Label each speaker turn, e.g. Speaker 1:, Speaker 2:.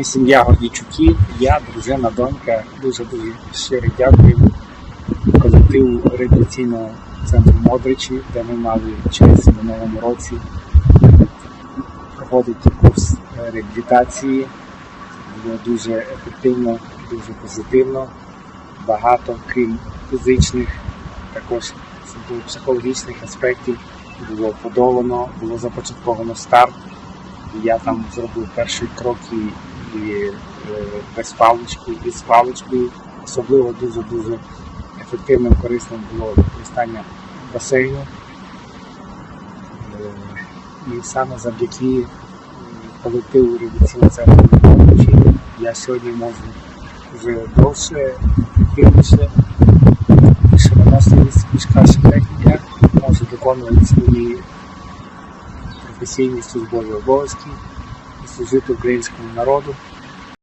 Speaker 1: Ми сім'я Гордійчуків, я, дружина, донька. Дуже дуже щиро дякую колективу реабілітаційного центру Модричі, де ми мали честь в минулому році проходити курс реабілітації. Було дуже ефективно, дуже позитивно. Багато, крім фізичних, також психологічних аспектів було подолано, було започатковано старт. Я там зробив перші кроки і е, без палички, і з паличкою. Особливо дуже-дуже ефективним, корисним було використання басейну. Е, І саме завдяки е, колективу реабілітаційного центру я сьогодні можу вже довше, ефективніше, більше виносливість, більш краща техніка, можу виконувати свої професійні службові обов'язки служити українському народу.